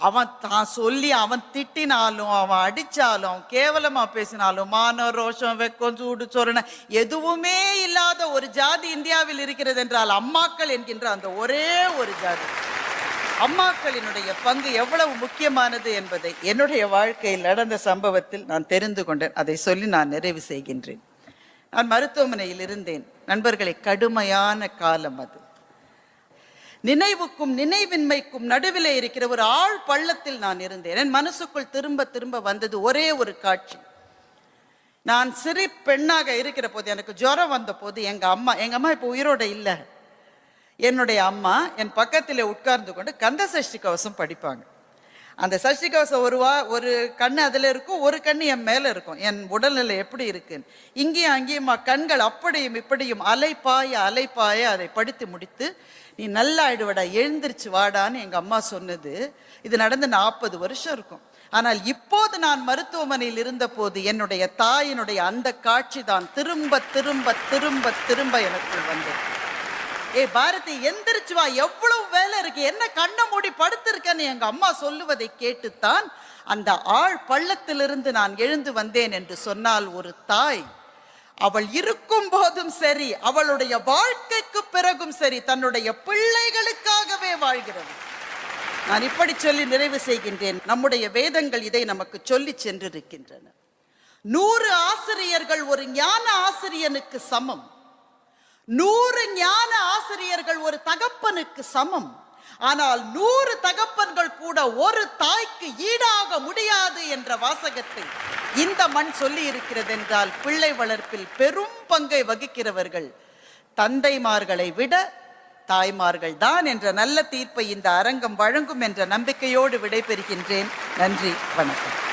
அவன் தான் சொல்லி அவன் திட்டினாலும் அவன் அடித்தாலும் அவன் பேசினாலும் மான ரோஷம் வெக்கம் சூடு சொரண எதுவுமே இல்லாத ஒரு ஜாதி இந்தியாவில் இருக்கிறது என்றால் அம்மாக்கள் என்கின்ற அந்த ஒரே ஒரு ஜாதி. அம்மாக்களினுடைய பங்கு எவ்வளவு முக்கியமானது என்பதை என்னுடைய வாழ்க்கையில் நடந்த சம்பவத்தில் நான் தெரிந்து கொண்டேன். அதை சொல்லி நான் நிறைவு செய்கின்றேன். நான் மருத்துவமனையில் இருந்தேன். நண்பர்களை கடுமையான காலம் அது. நினைவுக்கும் நினைவின்மைக்கும் நடுவிலே இருக்கிற ஒரு ஆழ் பள்ளத்தில் நான் இருந்தேன். என் மனசுக்குள் திரும்ப திரும்ப வந்தது ஒரே ஒரு காட்சி. நான் சிறு பெண்ணாக இருக்கிற போது எனக்கு ஜுரம் வந்த போது எங்க அம்மா எங்க அம்மா இப்போ உயிரோட இல்லை. என்னுடைய அம்மா என் பக்கத்தில் உட்கார்ந்து கொண்டு கந்த சஷ்டி கவசம் படிப்பாங்க. அந்த சஷ்டி கவசம் ஒரு வா ஒரு கண்ணு அதில் இருக்கும் ஒரு கண்ணு என் மேலே இருக்கும். என் உடல்நிலை எப்படி இருக்குன்னு. இங்கேயும் அங்கேயுமா கண்கள் அப்படியும் இப்படியும் அலைப்பாய அலைப்பாய அதை படித்து முடித்து நீ நல்லா ஆயிடுவடா எழுந்திருச்சு வாடான்னு எங்கள் அம்மா சொன்னது. இது நடந்து நாற்பது வருஷம் இருக்கும். ஆனால் இப்போது நான் மருத்துவமனையில் இருந்தபோது என்னுடைய தாயினுடைய அந்த காட்சி தான் திரும்ப திரும்ப திரும்ப திரும்ப எனக்கு வந்தது. ஏ பாரதி எந்திரிச்சு வா. எவ்வளவு வேலை இருக்கு. என்ன கண்ணை மூடி படுத்திருக்கேன்னு எங்க அம்மா சொல்லுவதை கேட்டுத்தான் அந்த ஆழ் பள்ளத்திலிருந்து நான் எழுந்து வந்தேன் என்று சொன்னால் ஒரு தாய் அவள் இருக்கும் போதும் சரி அவளுடைய வாழ்க்கைக்கு பிறகும் சரி தன்னுடைய பிள்ளைகளுக்காகவே வாழ்கிறது. நான் இப்படி சொல்லி நிறைவு செய்கின்றேன். நம்முடைய வேதங்கள் இதை நமக்கு சொல்லி சென்றிருக்கின்றன. நூறு ஆசிரியர்கள் ஒரு ஞான ஆசிரியனுக்கு சமம். நூறு ஞான ஆசிரியர்கள் ஒரு தகப்பனுக்கு சமம். ஆனால் நூறு தகப்பன்கள் கூட ஒரு தாய்க்கு ஈடாக முடியாது என்ற வாசகத்தை இந்த மண் சொல்லி இருக்கிறது என்றால் பிள்ளை வளர்ப்பில் பெரும் பங்கை வகிக்கிறவர்கள் தந்தைமார்களை விட தாய்மார்கள் தான் என்ற நல்ல தீர்ப்பை இந்த அரங்கம் வழங்கும் என்ற நம்பிக்கையோடு விடைபெறுகின்றேன். நன்றி வணக்கம்.